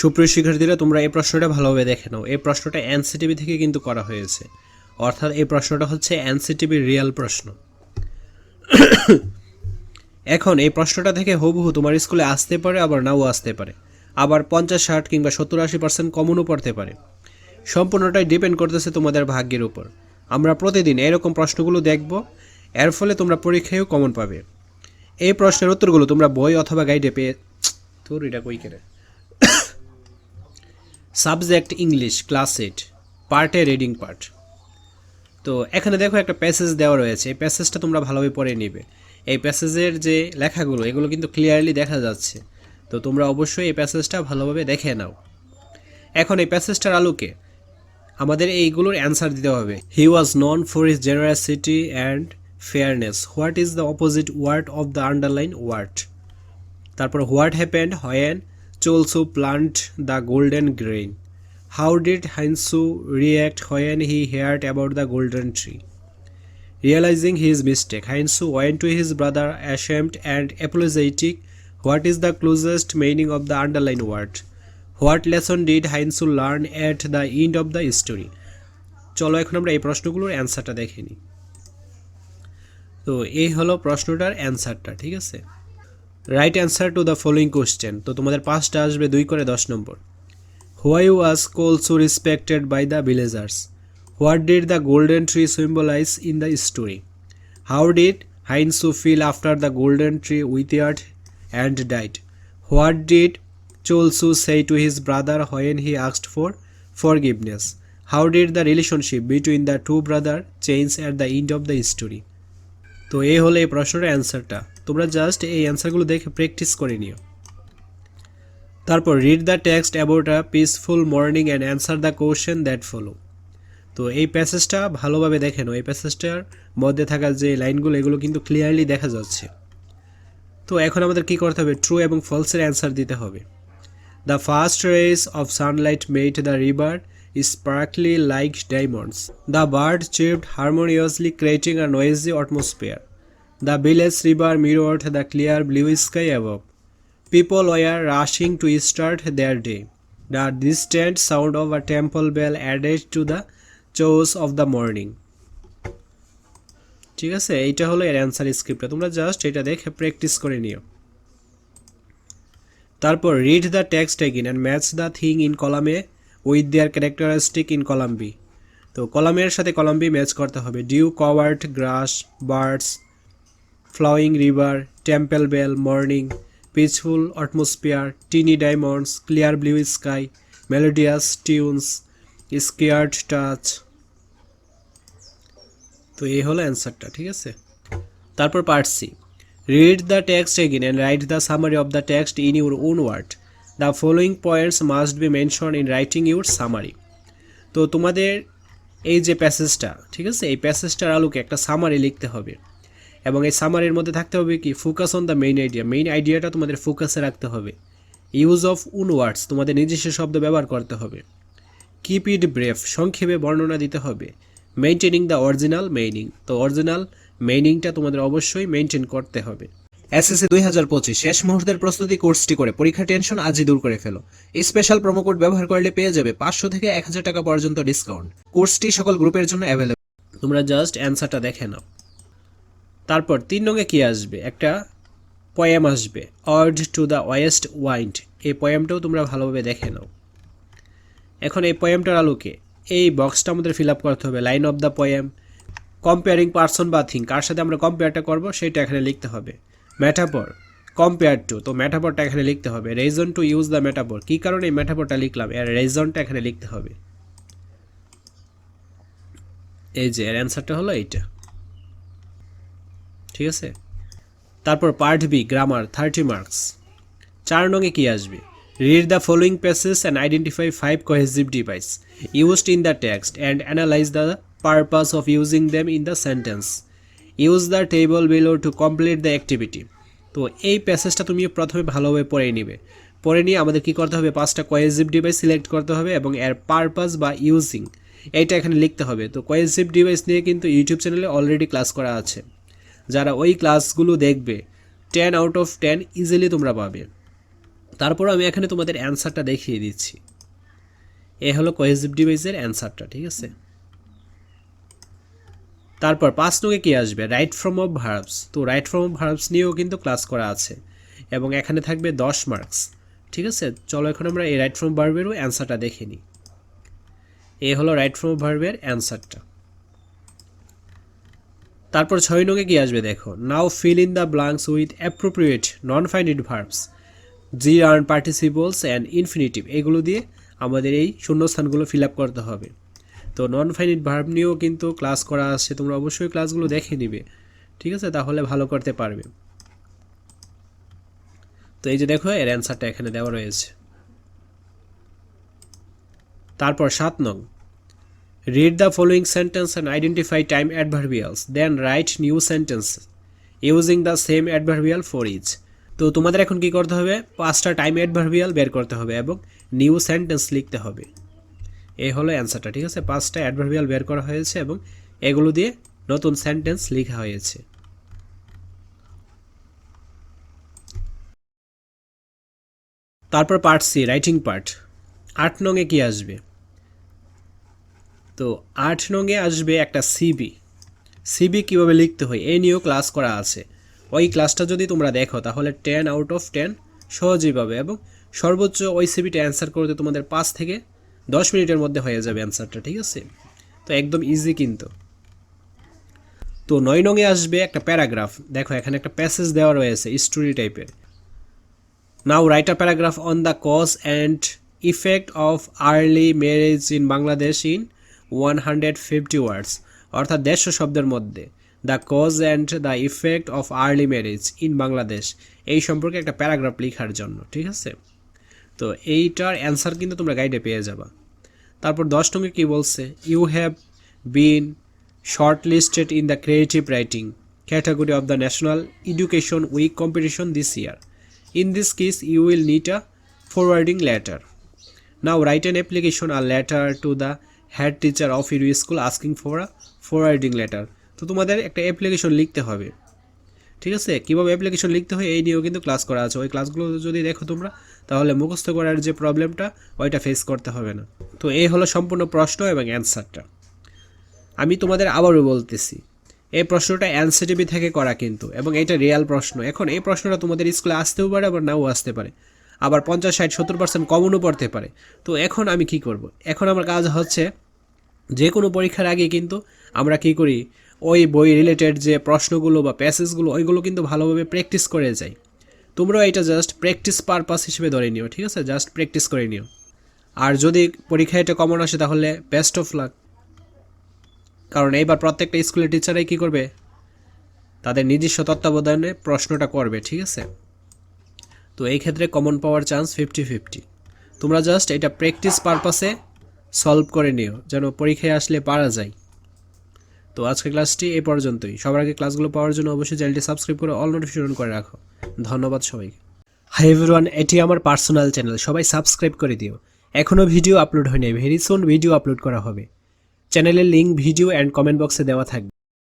সুপ্রিয় শিক্ষার্থীরা, তোমরা এই প্রশ্নটা ভালোভাবে দেখে নাও। এই প্রশ্নটা এনসিটিভি থেকে কিন্তু করা হয়েছে। অর্থাৎ এই প্রশ্নটা হচ্ছে এনসিটিভির রিয়েল প্রশ্ন। এখন এই প্রশ্নটা থেকে হুবহু তোমার স্কুলে আসতে পারে, আবার নাও আসতে পারে। আবার পঞ্চাশ, ষাট কিংবা সত্তর, আশি পার্সেন্ট কমনও পড়তে পারে। সম্পূর্ণটাই ডিপেন্ড করতেছে তোমাদের ভাগ্যের উপর। আমরা প্রতিদিন এরকম প্রশ্নগুলো দেখব। এর ফলে তোমরা পরীক্ষায়ও কমন পাবে। এই প্রশ্নের উত্তরগুলো তোমরা বই অথবা গাইডে পেয়ে তোর এটা কই কেড়ে সাবজেক্ট ইংলিশ ক্লাস এইট, পার্টে রিডিং পার্ট। তো এখানে দেখো একটা প্যাসেজ দেওয়া রয়েছে, এই প্যাসেজটা তোমরা ভালোভাবে পড়ে নিবে। এই প্যাসেজের যে লেখাগুলো, এগুলো কিন্তু ক্লিয়ারলি দেখা যাচ্ছে। তো তোমরা অবশ্যই এই প্যাসেজটা ভালোভাবে দেখে নাও। এখন এই প্যাসেজটার আলোকে আমাদের এইগুলোর অ্যান্সার দিতে হবে। He was known for his generosity and fairness what is the opposite word of the underline word তারপর what happened when Cholsu plant the golden grain how did Hainsu react when he heard about the golden tree realizing his mistake Hainsu went to his brother ashamed and apologetic what is the closest meaning of the underline word what lesson did Hainsu learn at the end of the story চলো এখন আমরা এই প্রশ্নগুলোর অ্যান্সারটা দেখে নিই। তো এই হলো প্রশ্নটার অ্যান্সারটা ঠিক আছে? Write answer to the following question তো তোমাদের পাঁচটা আসবে দুই করে দশ নম্বর। Why was Kolso respected by the villagers what did the golden tree symbolize in the story how did Hainsu feel after the golden tree with and died what did Cholsu say to his brother when he asked for forgiveness? How did the relationship between the two brother change at the end of the story তো এই হলো এই প্রশ্নের অ্যান্সারটা তোমরা just এই অ্যান্সারগুলো দেখে প্র্যাকটিস করে নিও। তারপর read the text about a peaceful morning and answer the question that follow তো এই প্যাসেজটা ভালোভাবে দেখে নাও এই প্যাসেজটার মধ্যে থাকা যে লাইনগুলো এগুলো কিন্তু ক্লিয়ারলি দেখা যাচ্ছে। তো এখন আমাদের কি করতে হবে? ট্রু এবং ফলসের অ্যান্সার দিতে হবে। The first rays of sunlight made the river sparkly like diamonds the bird chirped harmoniously, creating a noisy atmosphere. The village river mirrored the clear blue sky above. People were rushing to start their day. The distant sound of a temple bell added to the chores of the morning. ঠিক আছে এইটা হলো এর answer স্ক্রিপ্টটা তোমরা just এটা দেখে practice করে নিও তারপর read the text again and match the thing in column with their characteristic in column B তো কলামের সাথে কলাম বি ম্যাচ করতে হবে dew covered grass birds flowing river temple bell morning peaceful atmosphere tiny diamonds clear blue sky melodious tunes scared touch তো এই হলো অ্যান্সারটা ঠিক আছে? তারপর part C Read the text again and write the summary of the text in your own word. The following points must be mentioned in writing your summary. তো তোমাদের এই যে প্যাসেজটা ঠিক আছে? এই প্যাসেজটার আলোকে একটা সামারি লিখতে হবে। এবং এই সামারির মধ্যে থাকতে হবে কি? Focus on the main idea main আইডিয়াটা তোমাদের ফোকাসে রাখতে হবে। ইউজ অফ উন ওয়ার্ডস তোমাদের নিজস্ব শব্দ ব্যবহার করতে হবে। কিপ ইট ব্রেফ সংক্ষেপে বর্ণনা দিতে হবে। মেনটেনিং দ্য অরিজিনাল মেইনিং তো অরিজিনাল মেইনিংটা তোমাদের অবশ্যই মেনটেন করতে হবে। এসএসসি দুই হাজার পঁচিশ, শেষ মুহূর্তের প্রস্তুতি কোর্সটি করে, পরীক্ষা টেনশন আজই দূর করে ফেলো। স্পেশাল প্রোমো কোড ব্যবহার করলে পেয়ে যাবে পাঁচশো থেকে এক হাজার টাকা পর্যন্ত ডিসকাউন্ট কোর্সটি সকল গ্রুপের জন্য অ্যাভেলেবল তোমরা জাস্ট অ্যান্সারটা দেখে নাও। তারপর তিন নঙ্গে কি আসবে? একটা পয়েম আসবে ode to the west wind এই পয়েমটাও তোমরা ভালোভাবে দেখে নাও। এখন এই পয়েমটার আলোকে এই বক্সটা আমাদের ফিল আপ করতে হবে line of the poem comparing person বা থিং কার সাথে আমরা কম্পেয়ারটা করব সেটা এখানে লিখতে হবে। ম্যাটাপর কম্পেয়ার টু তো ম্যাটাপরটা এখানে লিখতে হবে। Reason to use the metaphor কী কারণে এই ম্যাটাপরটা লিখলাম? এর রেজনটা এখানে লিখতে হবে। এই যে, এর অ্যান্সারটা হলো এইটা। ঠিক আছে? তারপর part B grammar thirty marks চার নঙে কী আসবে? Read the following passage and identify five cohesive device used in the text and analyze the purpose of using them in the sentence. Use the table below to complete the activity তো এই প্যাসেজটা তুমি প্রথমে ভালোভাবে পড়ে নিবে। পড়ে নিয়ে আমাদের কি করতে হবে? পাঁচটা কোয়েজিভ ডিভাইস সিলেক্ট করতে হবে এবং এর পারপাস বা ইউজিং এইটা এখানে লিখতে হবে। তো কোয়েজিভ ডিভাইস নিয়ে কিন্তু ইউটিউব চ্যানেলে অলরেডি ক্লাস করা আছে। যারা ওই ক্লাসগুলো দেখবে ten out of ten easily তোমরা পাবে। তারপর আমি এখানে তোমাদের অ্যান্সারটা দেখিয়ে দিচ্ছি। এ হলো কোহেজিভ ডিভাইসের অ্যান্সারটা ঠিক আছে? তারপর পাঁচ নগে কি আসবে? রাইট ফ্রম অফ ভার্বস তো রাইট ফ্রম অফ ভার্বস নিয়েও কিন্তু ক্লাস করা আছে এবং এখানে থাকবে দশ মার্কস ঠিক আছে? চলো এখন আমরা এই রাইট ফ্রম ভার্বেরও অ্যান্সারটা দেখে নিই। এ হলো রাইট ফ্রম ভার্বের অ্যান্সারটা তারপর ছয় নগে কি আসবে, দেখো। Now fill in the blanks with appropriate non finite verbs gerund participles and infinitive এগুলো দিয়ে আমাদের এই শূন্যস্থানগুলো ফিল আপ করতে হবে। তো নন ফাইনিট ভার্ব নিয়েও কিন্তু ক্লাস করা আছে, তোমরা অবশ্যই ক্লাসগুলো দেখে নিবে। ঠিক আছে? তাহলে ভালো করতে পারবে। তো এই যে দেখো, এর অ্যান্সারটা এখানে দেওয়া রয়েছে। তারপর সাত নং। Read the following sentence and identify time adverbials then write new sentence using the same adverbial for each তো তোমাদের এখন কি করতে হবে? পাঁচটা টাইম অ্যাডভার্বিয়াল বের করতে হবে এবং নিউ সেন্টেন্স লিখতে হবে। এই হলো অ্যান্সারটা ঠিক আছে? পাঁচটা অ্যাডভার্বিয়াল বের করা হয়েছে এবং এগুলো দিয়ে নতুন সেন্টেন্স লেখা হয়েছে। তারপর পার্ট সি রাইটিং পার্ট আট নংয়ে কি আসবে? তো আট নংয়ে আসবে একটা সিবি সিবি কীভাবে লিখতে হয়? এই নিয়েও ক্লাস করা আছে। ওই ক্লাসটা যদি তোমরা দেখো, তাহলে টেন আউট অফ টেন সহজেই পাবে এবং সর্বোচ্চ ওই সিবিটা অ্যান্সার করতে তোমাদের পাঁচ থেকে দশ মিনিটের মধ্যে হয়ে যাবে অ্যান্সারটা ঠিক আছে? তো একদম ইজি কিন্তু। তো নয় নঙে আসবে একটা প্যারাগ্রাফ দেখো, এখানে একটা প্যাসেজ দেওয়া রয়েছে স্টোরি টাইপের now write a paragraph on the cause and effect of early marriage in Bangladesh in one hundred fifty words অর্থাৎ দেড়শো শব্দের মধ্যে the cause and the effect of early marriage in Bangladesh এই সম্পর্কে একটা প্যারাগ্রাফ লেখার জন্য, ঠিক আছে? তো এইটার অ্যান্সার কিন্তু তোমরা গাইডে পেয়ে যাবা। তারপর দশ নম্বর কী বলছে? You have been shortlisted in the creative writing category of the national education week competition this year in this case you will need a forwarding letter now write an application or letter to the head teacher of your school asking for a forwarding letter তো তোমাদের একটা application লিখতে হবে। ঠিক আছে? কীভাবে application লিখতে হয় এই নিয়েও কিন্তু ক্লাস করা আছে। ওই ক্লাসগুলো যদি দেখো তোমরা, তাহলে মুখস্থ করার যে প্রবলেমটা ওইটা ফেস করতে হবে না। তো এই হলো সম্পূর্ণ প্রশ্ন এবং অ্যান্সারটা আমি তোমাদের আবারও বলতেছি, এই প্রশ্নটা এনসিটিভি থেকে করা কিন্তু, এবং এটা রিয়াল প্রশ্ন। এখন এই প্রশ্নটা তোমাদের স্কুলে আসতেও পারে আবার নাও আসতে পারে। আবার পঞ্চাশ, ষাট, সত্তর পার্সেন্ট কমনও পড়তে পারে। তো এখন আমি কি করব? এখন আমার কাজ হচ্ছে যে কোনো পরীক্ষার আগে কিন্তু আমরা কি করি? ওই বই রিলেটেড যে প্রশ্নগুলো বা প্যাসেজগুলো ওইগুলো কিন্তু ভালোভাবে প্র্যাকটিস করে যাই। তোমরাও এটা জাস্ট প্র্যাকটিস পারপাস হিসেবে ধরে নিও, ঠিক আছে? জাস্ট প্র্যাকটিস করে নিও। আর যদি পরীক্ষায় এটা কমন আসে, তাহলে বেস্ট অফ লাক কারণ এইবার প্রত্যেকটা স্কুলের টিচারাই কী করবে? তাদের নিজস্ব তত্ত্বাবধানে প্রশ্নটা করবে, ঠিক আছে? তো এই ক্ষেত্রে কমন পাওয়ার চান্স ফিফটি ফিফটি তোমরা জাস্ট এটা প্র্যাকটিস পারপাসে সলভ করে নিও, যেন পরীক্ষায় আসলে পারা যায়। তো আজকের ক্লাসটি এ পর্যন্তই। সবার আগে ক্লাসগুলো পাওয়ার জন্য অবশ্যই চ্যানেলটি সাবস্ক্রাইব করে অল নোটিফিকেশন করে রাখো। ধন্যবাদ সবাইকে। হাই এভরিওয়ান এটি আমার পার্সোনাল চ্যানেল সবাই সাবস্ক্রাইব করে দিও। এখনও ভিডিও আপলোড হয়নি। ভেরি সুন ভিডিও আপলোড করা হবে। চ্যানেলের লিঙ্ক ভিডিও অ্যান্ড কমেন্ট বক্সে দেওয়া থাকবে।